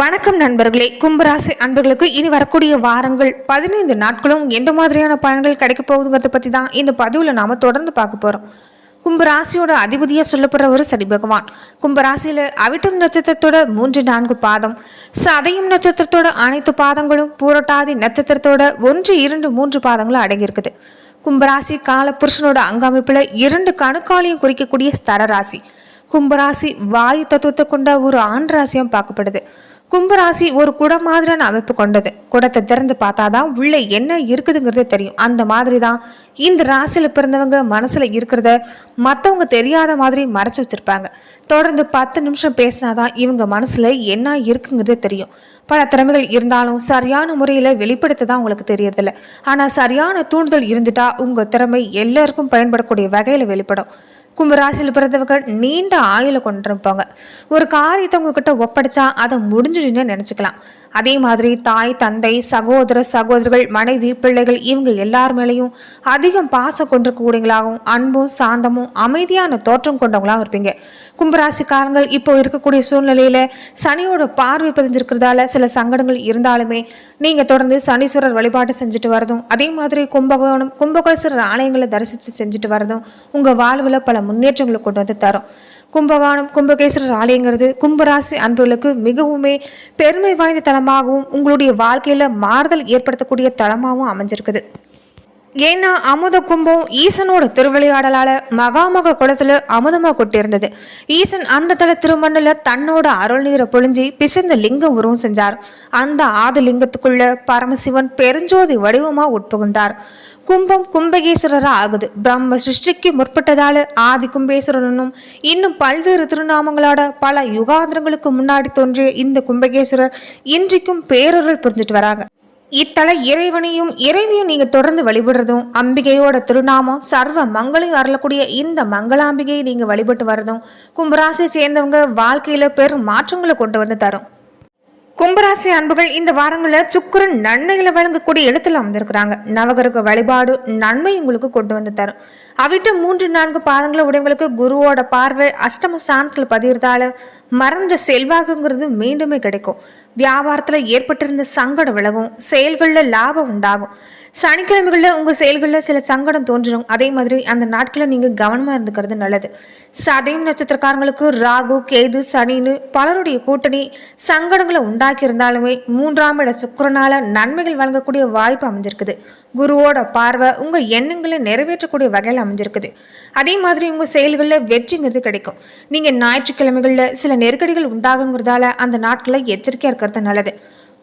வணக்கம் நண்பர்களே. கும்பராசி அன்பர்களுக்கு இனி வரக்கூடிய வாரங்கள் பதினைந்து நாட்களும் எந்த மாதிரியான பலன்கள் கிடைக்க போகுதுங்கிறத பற்றி தான் இந்த பதிவில் நாம் தொடர்ந்து பார்க்க போகிறோம் கும்பராசியோட அதிபதியாக சொல்லப்படுற ஒரு சனி பகவான். கும்பராசியில் அவிட்டம் நட்சத்திரத்தோட மூன்று நான்கு பாதம். சதயம் நட்சத்திரத்தோட அனைத்து பாதங்களும் பூரட்டாதி நட்சத்திரத்தோட ஒன்று இரண்டு மூன்று பாதங்களும் அடங்கியிருக்குது. கும்பராசி கால புருஷனோட அங்கமைப்பில் இரண்டு கணுக்காலையும் குறிக்கக்கூடிய ஸ்தர ராசி. கும்பராசி வாயு தத்துவத்தை கொண்ட ஒரு ஆண் ராசியும் பார்க்கப்படுது. கும்பராசி ஒரு குடம் மாதிரியான அமைப்பு கொண்டது. குடத்தை திறந்து பார்த்தாதான் உள்ளே என்ன இருக்குதுங்கிறது தெரியும். அந்த மாதிரி தான் இந்த ராசியில் பிறந்தவங்க மனசில் இருக்கிறத மற்றவங்க தெரியாத மாதிரி மறைச்சி வச்சிருப்பாங்க. தொடர்ந்து பத்து நிமிஷம் பேசினாதான் இவங்க மனசில் என்ன இருக்குங்கிறது தெரியும். பல திறமைகள் இருந்தாலும் சரியான முறையில் வெளிப்படுத்த தான் உங்களுக்கு தெரியறதில்ல. ஆனால் சரியான தூண்டுதல் இருந்துட்டா உங்கள் திறமை எல்லாருக்கும் பயன்படக்கூடிய வகையில் வெளிப்படும். கும்பராசியில் பிறந்தவங்க நீண்ட ஆயுள கொண்டிருப்பாங்க. ஒரு காரியத்தை உங்ககிட்ட ஒப்படைச்சா அதை முடிஞ்சிடுன்னு நினச்சிக்கலாம். அதே மாதிரி தாய் தந்தை சகோதர சகோதரிகள் மனைவி பிள்ளைகள் இவங்க எல்லார் மேலேயும் அதிகம் பாசம் கொண்டிருக்கக்கூடியவங்களாகவும் அன்பும் சாந்தமும் அமைதியான தோற்றம் கொண்டவங்களாகவும் இருப்பீங்க. கும்பராசிக்காரங்கள் இப்போ இருக்கக்கூடிய சூழ்நிலையில் சனியோட பார்வை பதிஞ்சிருக்கிறதால சில சங்கடங்கள் இருந்தாலுமே நீங்கள் தொடர்ந்து சனீஸ்வரர் வழிபாடு செஞ்சுட்டு வரதும் அதே மாதிரி கும்பகோணம் கும்பகோணேஸ்வரர் ஆலயங்களை தரிசித்து செஞ்சுட்டு வரதும் உங்கள் வாழ்வில் பல முன்னேற்றங்களை கொண்டு வந்து தரும். கும்பகானம் கும்பகேஸ்வரர் ஆலயங்கிறது கும்பராசி அன்பர்களுக்கு மிகவுமே பெருமை வாய்ந்த தலமாகவும் உங்களுடைய வாழ்க்கையில மாறுதல் ஏற்படுத்தக்கூடிய தலமாகவும் அமைஞ்சிருக்குது. ஏன்னா அமுத கும்பம் ஈசனோட திருவிளையாடலால மகாமக குளத்துல அமுதமா கொட்டியிருந்தது ஈசன் அந்த தல திருமண்ணுல தன்னோட அருள் நீரை பொழிஞ்சி பிசைந்த லிங்கம் உருவம் செஞ்சார். அந்த ஆதி லிங்கத்துக்குள்ள பரமசிவன் பெருஞ்சோதி வடிவமா உட்புகுந்தார். கும்பம் கும்பகேஸ்வரரா ஆகுது. பிரம்ம சிருஷ்டிக்கு முற்பட்டதால ஆதி கும்பேஸ்வரனும் இன்னும் பல்வேறு திருநாமங்களோட பல யுகாந்திரங்களுக்கு முன்னாடி தோன்றிய இந்த கும்பகேஸ்வரர் இன்றைக்கும் பேரருள் புரிஞ்சிட்டு வராங்க. இத்தல இறைவனையும் இறைவியும் நீங்க தொடர்ந்து வழிபடுறதும் அம்பிகையோட திருநாமம் சர்வ மங்களையும் அருளக்கூடிய இந்த மங்களாம்பிகையை நீங்க வழிபட்டு வரதும் கும்பராசி சேர்ந்தவங்க வாழ்க்கையில பெரும் மாற்றங்களை கொண்டு வந்து தரும். கும்பராசி அன்புகள் இந்த வாரங்களில் சுக்கிரன் நன்மைகளை வழங்கக்கூடிய இடத்துல அமர்ந்திருக்கிறாங்க. நவகிரக வழிபாடு நன்மை உங்களுக்கு கொண்டு வந்து தரும். அவிட்ட மூன்று நான்கு பாதங்களை உடையவங்களுக்கு குருவோட பார்வை அஷ்டம ஸ்தானத்தில் பதிகிறதால மறைஞ்ச செல்வாக்குங்கிறது மீண்டுமே கிடைக்கும். வியாபாரத்தில் ஏற்பட்டிருந்த சங்கடம் விலகும் செயல்களில் லாபம் உண்டாகும். சனிக்கிழமைகளில் உங்கள் செயல்களில் சில சங்கடம் தோன்றிடும். அதே மாதிரி அந்த நாட்களில் நீங்கள் கவனமாக இருந்துக்கிறது நல்லது. சதயம் நட்சத்திரக்காரங்களுக்கு ராகு கேது சனின்னு பலருடைய கூட்டணி சங்கடங்களை உண்டாக்கி இருந்தாலுமே மூன்றாம் இட சுக்கரனால் நன்மைகள் வழங்கக்கூடிய வாய்ப்பு அமைஞ்சிருக்குது. குருவோட பார்வை உங்கள் எண்ணங்களை நிறைவேற்றக்கூடிய வகையில் அமைஞ்சிருக்குது. அதே மாதிரி உங்கள் செயல்களில் வெற்றிங்கிறது கிடைக்கும். நீங்கள் ஞாயிற்றுக்கிழமைகளில் சில நெருக்கடிகள் உண்டாகுங்கிறதால அந்த நாட்களில் எச்சரிக்கையாக இருக்கிறது நல்லது.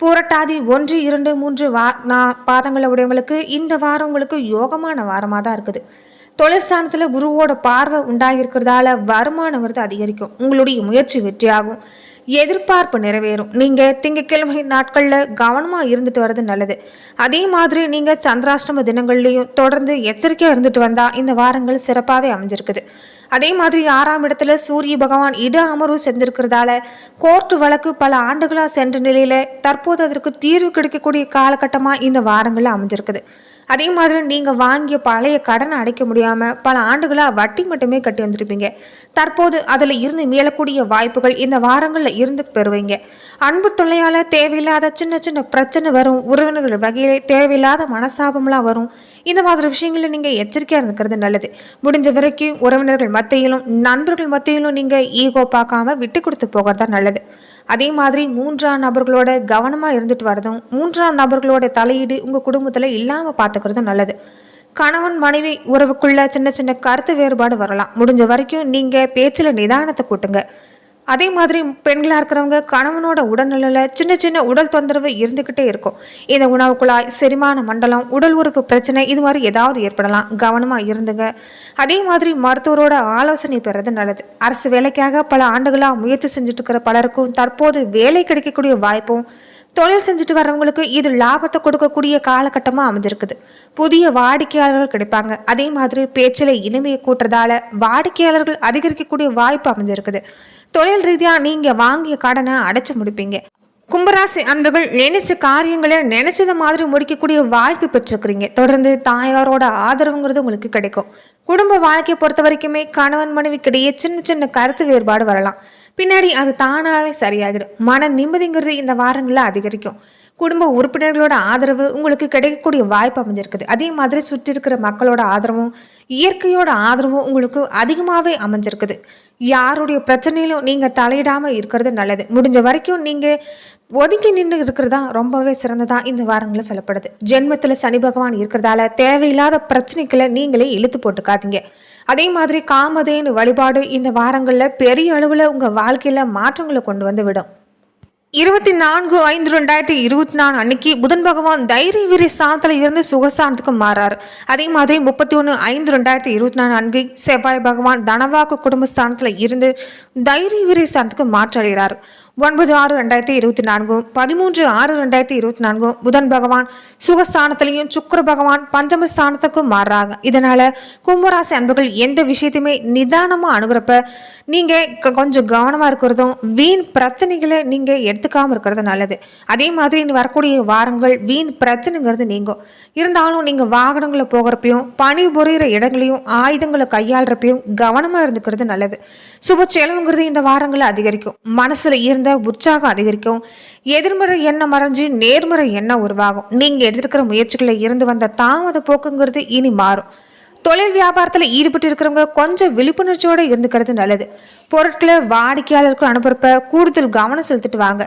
பூரட்டாதி ஒன்று இரண்டு மூன்று வா நான் பாதங்களை உடையவங்களுக்கு இந்த வாரம் உங்களுக்கு யோகமான வாரமாக தான் இருக்குது. தொழிற்சானத்தில் குருவோட பார்வை உண்டாகிருக்கிறதால வருமானங்கிறது அதிகரிக்கும். உங்களுடைய முயற்சி வெற்றியாகும். எதிர்பார்ப்பு நிறைவேறும். நீங்கள் திங்கட்கிழமை நாட்களில் கவனமாக இருந்துட்டு வர்றது நல்லது. அதே மாதிரி நீங்கள் சந்திராஷ்டம தினங்கள்லையும் தொடர்ந்து எச்சரிக்கையாக இருந்துட்டு வந்தால் இந்த வாரங்கள் சிறப்பாகவே அமைஞ்சிருக்குது. அதே மாதிரி ஆறாம் இடத்துல சூரிய பகவான் இட அமர்வு செஞ்சிருக்கிறதால கோர்ட்டு வழக்கு பல ஆண்டுகளாக சென்ற நிலையில் தற்போது அதற்கு தீர்வு கிடைக்கக்கூடிய காலகட்டமாக இந்த வாரங்களில் அமைஞ்சிருக்குது. அதே மாதிரி நீங்கள் வாங்கிய பழைய கடனை அடைக்க முடியாமல் பல ஆண்டுகளாக வட்டி மட்டுமே கட்டி வந்திருப்பீங்க. தற்போது அதில் இருந்து மீளக்கூடிய வாய்ப்புகள் இந்த வாரங்களில் இருந்து பெறுவீங்க. அன்பு தொல்லையால் தேவையில்லாத சின்ன சின்ன பிரச்சனை வரும். உறவினர்கள் வகையிலே தேவையில்லாத மனசாபம்லாம் வரும். இந்த மாதிரி விஷயங்களில் நீங்கள் எச்சரிக்கையாக இருக்கிறது நல்லது. முடிஞ்ச வரைக்கும் உறவினர்கள் மத்தியிலும் நண்பர்கள் மத்தியிலும் நீங்கள் ஈகோ பார்க்காம விட்டு கொடுத்து போகிறது தான் நல்லது. அதே மாதிரி மூன்றாம் நபர்களோட கவனமாக இருந்துட்டு வரதும் மூன்றாம் நபர்களோட தலையீடு உங்கள் குடும்பத்தில் இல்லாமல் பார்த்துக்கிறதும் நல்லது. கணவன் மனைவி உறவுக்குள்ள சின்ன சின்ன கருத்து வேறுபாடு வரலாம். முடிஞ்ச வரைக்கும் நீங்கள் பேச்சில் நிதானத்தை கூட்டுங்க. அதே மாதிரி பெண்களாக இருக்கிறவங்க கணவனோட உடல்நிலையில் சின்ன சின்ன உடல் தொந்தரவு இருந்துக்கிட்டே இருக்கும். இந்த உணவு குழாய் செரிமான மண்டலம் உடல் உறுப்பு பிரச்சனை இது மாதிரி ஏதாவது ஏற்படலாம். கவனமாக இருந்துங்க. அதே மாதிரி மருத்துவரோட ஆலோசனை பெறது நல்லது. அரசு வேலைக்காக பல ஆண்டுகளாக முயற்சி செஞ்சுட்டு இருக்கிற பலருக்கும் தற்போது வேலை கிடைக்கக்கூடிய வாய்ப்பும் தொழில் செஞ்சுட்டு வர்றவங்களுக்கு இது லாபத்தை கொடுக்கக்கூடிய காலகட்டமாக அமைஞ்சிருக்குது. புதிய வாடிக்கையாளர்கள் கிடைப்பாங்க. அதே மாதிரி பேச்சில் இனிமையை கூட்டுறதால வாடிக்கையாளர்கள் அதிகரிக்கக்கூடிய வாய்ப்பு அமைஞ்சிருக்குது. தொழில் ரீதியாக நீங்கள் வாங்கிய கடனை அடைச்சி முடிப்பீங்க. கும்பராசி அன்பர்கள் நினைச்ச காரியங்களை நினைச்சத மாதிரி முடிக்கக்கூடிய வாய்ப்பு பெற்றிருக்கிறீங்க. தொடர்ந்து தாயாரோட ஆதரவுங்கிறது உங்களுக்கு கிடைக்கும். குடும்ப வாழ்க்கையை பொறுத்த வரைக்குமே கணவன் மனைவிக்கிடையே சின்ன சின்ன கருத்து வேறுபாடு வரலாம். பின்னாடி அது தானாகவே சரியாகிடும் மன நிம்மதிங்கிறது இந்த வாரங்களில் அதிகரிக்கும். குடும்ப உறுப்பினர்களோட ஆதரவு உங்களுக்கு கிடைக்கக்கூடிய வாய்ப்பு அமைஞ்சிருக்குது. அதே மாதிரி சுற்றி இருக்கிற மக்களோட ஆதரவும் இயற்கையோட ஆதரவும் உங்களுக்கு அதிகமாகவே அமைஞ்சிருக்குது. யாருடைய பிரச்சனையிலும் நீங்கள் தலையிடாமல் இருக்கிறது நல்லது. முடிஞ்ச வரைக்கும் நீங்கள் ஒதுக்கி நின்று இருக்கிறதா ரொம்பவே சிறந்ததாக இந்த வாரங்களில் சொல்லப்படுது. ஜென்மத்தில் சனி பகவான் இருக்கிறதால தேவையில்லாத பிரச்சனைகளை நீங்களே இழுத்து போட்டுக்காதீங்க. அதே மாதிரி காமதேனு வழிபாடு இந்த வாரங்களில் பெரிய அளவில் உங்கள் வாழ்க்கையில் மாற்றங்களை கொண்டு வந்து விடும். இருபத்தி நான்கு ஐந்து ரெண்டாயிரத்தி இருபத்தி நாலு அன்னைக்கு புதன் பகவான் தைரிய வீர ஸ்தானத்தில் இருந்து சுகஸ்தானத்துக்கு மாறார். அதே மாதிரி முப்பத்தி ஒன்று ஐந்து ரெண்டாயிரத்தி இருபத்தி நாலு அன்னைக்கு செவ்வாய் பகவான் தனவாக்கு குடும்பஸ்தானத்தில் இருந்து தைரிய வீர ஸ்தானத்துக்கு மாற்றடைகிறார். ஒன்பது ஆறு ரெண்டாயிரத்தி இருபத்தி நான்கும் பதிமூன்று ஆறு ரெண்டாயிரத்தி இருபத்தி நான்கும் புதன் பகவான் சுகஸ்தானத்திலையும் சுக்கர பகவான் பஞ்சமஸ்தானத்துக்கும் மாறுறாங்க இதனால கும்பராசி அன்பர்கள் எந்த விஷயத்தையுமே நிதானமாக அணுகிறப்ப நீங்கள் கொஞ்சம் கவனமாக இருக்கிறதும் வீண் பிரச்சனைகளை நீங்கள் எடுத்துக்காமல் இருக்கிறது நல்லது. அதே மாதிரி இனி வரக்கூடிய வாரங்கள் வீண் பிரச்சனைங்கிறது நீங்கும். இருந்தாலும் நீங்கள் வாகனங்களை போகிறப்பையும் பணி புரிகிற இடங்களையும் ஆயுதங்களை கையாளுறப்பையும் கவனமாக இருந்துக்கிறது நல்லது. சுப செலவுங்கிறது இந்த வாரங்களை அதிகரிக்கும். மனசில் இருந்து உற்சாகம் அதிகரிக்கும். எதிர்மறை எண்ணம் மறைஞ்சு நேர்மறை எண்ணம் உருவாகும். நீங்கள் எடுத்திருக்கிற முயற்சிகளில் இருந்து வந்த தாமத போக்குங்கிறது இனி மாறும். தொழில் வியாபாரத்தில் ஈடுபட்டு இருக்கிறவங்க கொஞ்சம் விழிப்புணர்ச்சியோடு இருந்துக்கிறது நல்லது. பொருட்களை வாடிக்கையாளருக்கு அனுப்புறப்ப கூடுதல் கவனம் செலுத்திட்டு வாங்க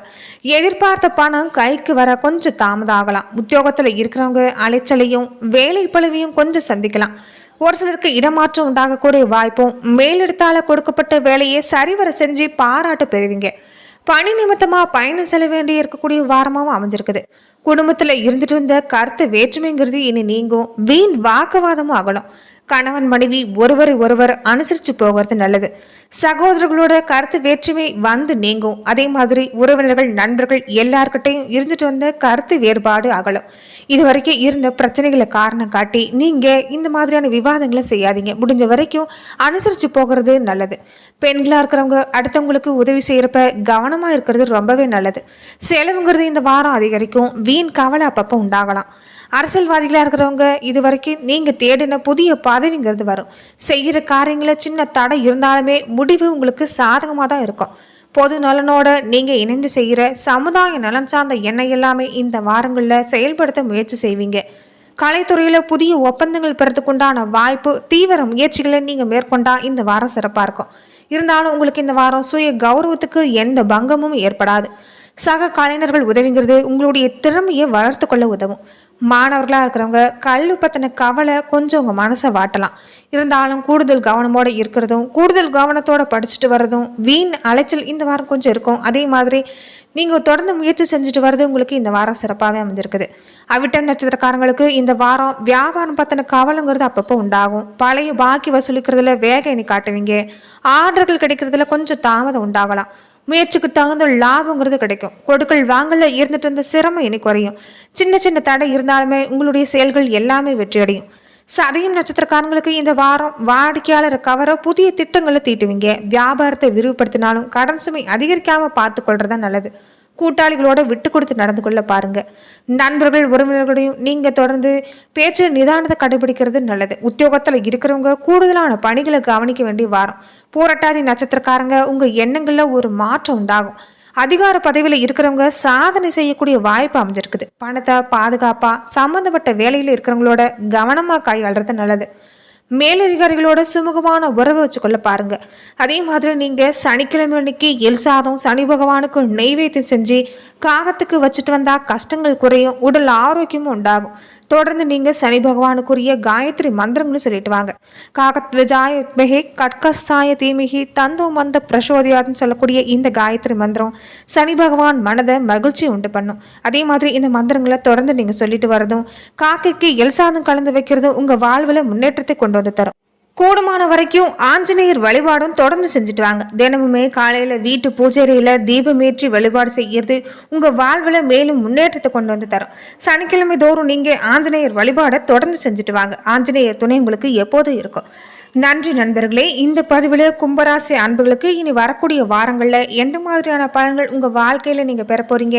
எதிர்பார்த்த பணம் கைக்கு வர கொஞ்சம் தாமதம் ஆகலாம். உத்தியோகத்தில் இருக்கிறவங்க அலைச்சலையும் வேலை பழுவையும் கொஞ்சம் சந்திக்கலாம். ஒரு சிலருக்கு இடமாற்றம் உண்டாகக்கூடிய வாய்ப்பும் மேலெடுத்தால கொடுக்கப்பட்ட வேலையை சரிவர செஞ்சு பாராட்டு பெறுவீங்க. பணி நிமித்தமாக பயணம் செல்ல வேண்டி இருக்கக்கூடிய வாரமாகவும் அமைஞ்சிருக்குது. குடும்பத்தில் இருந்துட்டு இருந்த கருத்து வேற்றுமைங்கிறது இனி நீங்கும். வீண் வாக்குவாதமும் அகலும். கணவன் மனைவி ஒருவரை ஒருவர் அனுசரித்து போகிறது நல்லது. சகோதரர்களோட கருத்து வேற்றுமை வந்து நீங்கும். அதே மாதிரி உறவினர்கள் நண்பர்கள் எல்லார்கிட்டையும் இருந்துட்டு வந்த கருத்து வேறுபாடு அகலும். இது வரைக்கும் இருந்த பிரச்சனைகளை காரணம் காட்டி நீங்கள் இந்த மாதிரியான விவாதங்களை செய்யாதீங்க. முடிஞ்ச வரைக்கும் அனுசரித்து போகிறது நல்லது. பெண்களாக இருக்கிறவங்க அடுத்தவங்களுக்கு உதவி செய்கிறப்ப கவனமாக இருக்கிறது ரொம்பவே நல்லது. செலவுங்கிறது இந்த வாரம் அதிகரிக்கும். வீண் கவலை அப்பப்போ உண்டாகலாம். அரசியல்வாதிகளாக இருக்கிறவங்க இது வரைக்கும் நீங்கள் தேடின புதிய பதவிங்கிறது வரும். செய்கிற காரியங்களில் சின்ன தடை இருந்தாலுமே முடிவு உங்களுக்கு சாதகமாக தான் இருக்கும். பொது நலனோட நீங்கள் இணைந்து செய்கிற சமுதாய நலன் சார்ந்த எண்ணெய் எல்லாமே இந்த வாரங்களில் செயல்படுத்த முயற்சி செய்வீங்க. கலைத்துறையில் புதிய ஒப்பந்தங்கள் பெறத்துக்குண்டான வாய்ப்பு தீவிர முயற்சிகளை நீங்கள் மேற்கொண்டால் இந்த வாரம் சிறப்பாக இருக்கும். இருந்தாலும் உங்களுக்கு இந்த வாரம் சுய கௌரவத்துக்கு எந்த பங்கமும் ஏற்படாது. சக கலைஞர்கள் உதவிங்கிறது உங்களுடைய திறமையை வளர்த்து கொள்ள உதவும். மாணவர்களாக இருக்கிறவங்க கல்வி பற்றின கவலை கொஞ்சம் உங்கள் மனசை வாட்டலாம். இருந்தாலும் கூடுதல் கவனமோடு இருக்கிறதும் கூடுதல் கவனத்தோடு படிச்சுட்டு வர்றதும் வீண் அலைச்சல் இந்த வாரம் கொஞ்சம் இருக்கும். அதே மாதிரி நீங்கள் தொடர்ந்து முயற்சி செஞ்சுட்டு வர்றது உங்களுக்கு இந்த வாரம் சிறப்பாகவே அமைஞ்சிருக்குது. அவிட்ட நட்சத்திரக்காரங்களுக்கு இந்த வாரம் வியாபாரம் பற்றின கவலைங்கிறது அப்பப்போ உண்டாகும். பழைய பாக்கி வசூலிக்கிறதுல வேக இனி காட்டுவீங்க. ஆர்டர்கள் கிடைக்கிறதுல கொஞ்சம் தாமதம் உண்டாகலாம். முயற்சிக்கு தகுந்த லாபங்கிறது கிடைக்கும். கொடுக்கல் வாங்கல இருந்துட்டு இருந்த சிரமம் இனி குறையும். சின்ன சின்ன தடை இருந்தாலுமே உங்களுடைய செயல்கள் எல்லாமே வெற்றியடையும் சதயம் நட்சத்திரக்காரங்களுக்கு இந்த வாரம் வாடிக்கையாளரை கவர புதிய திட்டங்களை தீட்டுவீங்க. வியாபாரத்தை விரிவுபடுத்தினாலும் கடன் சுமை அதிகரிக்காம பார்த்துக்கொள்றதா நல்லது. கூட்டாளிகளோட விட்டு கொடுத்து நடந்து கொள்ள பாருங்க. நண்பர்கள் உறவினர்களையும் நீங்க தொடர்ந்து பேச்சு நிதானத்தை கடைபிடிக்கிறது நல்லது. உத்தியோகத்தில் இருக்கிறவங்க கூடுதலான பணிகளை கவனிக்க வேண்டிய வாரம். போராட்டாதி நட்சத்திரக்காரங்க உங்க எண்ணங்கள்ல ஒரு மாற்றம் உண்டாகும். அதிகார பதவியில் இருக்கிறவங்க சாதனை செய்யக்கூடிய வாய்ப்பு அமைஞ்சிருக்குது. பணத்தை பாதுகாப்பா சம்மந்தப்பட்ட வேலையில் இருக்கிறவங்களோட கவனமாக கையாளுறது நல்லது. மேலதிகாரிகளோட சுமூகமான உறவு வச்சுக்கொள்ள பாருங்க. அதே மாதிரி நீங்க சனிக்கிழமை அன்னைக்கு எல் சாதம் சனி பகவானுக்கு நெய்வேத்தியம் செஞ்சு காகத்துக்கு வச்சுட்டு வந்தா கஷ்டங்கள் குறையும் உடல் ஆரோக்கியமும் உண்டாகும். தொடர்ந்து நீங்கள் சனி பகவானுக்குரிய காயத்ரி மந்திரம்னு சொல்லிட்டு வாங்க. காகத்வஜாய மெஹே கட்கசாய தீமிகி தந்தோ மந்த பிரசோதியாதுன்னு சொல்லக்கூடிய இந்த காயத்ரி மந்திரம் சனி பகவான் மனதை மகிழ்ச்சி உண்டு பண்ணும். அதே மாதிரி இந்த மந்திரங்களை தொடர்ந்து நீங்கள் சொல்லிட்டு வரதும் காக்கைக்கு எல்சாதம் கலந்து வைக்கிறதும் உங்கள் வாழ்வில் முன்னேற்றத்தை கொண்டு வந்து தரும். கூடுமான வரைக்கும் ஆஞ்சநேயர் வழிபாடும் தொடர்ந்து செஞ்சுட்டு வாங்க தினமுமே காலையில் வீட்டு பூஜைறையில் தீபமேற்றி வழிபாடு செய்யறது உங்கள் வாழ்வில் மேலும் முன்னேற்றத்தை கொண்டு வந்து தரும். சனிக்கிழமை தோறும் நீங்கள் ஆஞ்சநேயர் வழிபாடை தொடர்ந்து செஞ்சுட்டு வாங்க ஆஞ்சநேயர் துணை உங்களுக்கு எப்போதும் இருக்கும். நன்றி நண்பர்களே இந்த பதிவில் கும்பராசி அன்புகளுக்கு இனி வரக்கூடிய வாரங்களில் எந்த மாதிரியான பலன்கள் உங்கள் வாழ்க்கையில் நீங்கள் பெற போகிறீங்க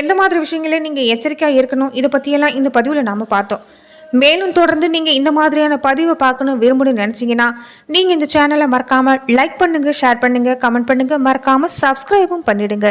எந்த மாதிரி விஷயங்களே நீங்கள் எச்சரிக்கையாக இருக்கணும்? இதை பற்றியெல்லாம் இந்த பதிவில் நாம் பார்த்தோம். மேலும் தொடர்ந்து நீங்கள் இந்த மாதிரியான பதிவை பார்க்கணும் விரும்பணும்னு நினச்சிங்கன்னா நீங்கள் இந்த சேனலை மறக்காமல் லைக் பண்ணுங்கள் ஷேர் பண்ணுங்கள் கமெண்ட் பண்ணுங்கள் மறக்காமல் சப்ஸ்கிரைபும் பண்ணிவிடுங்க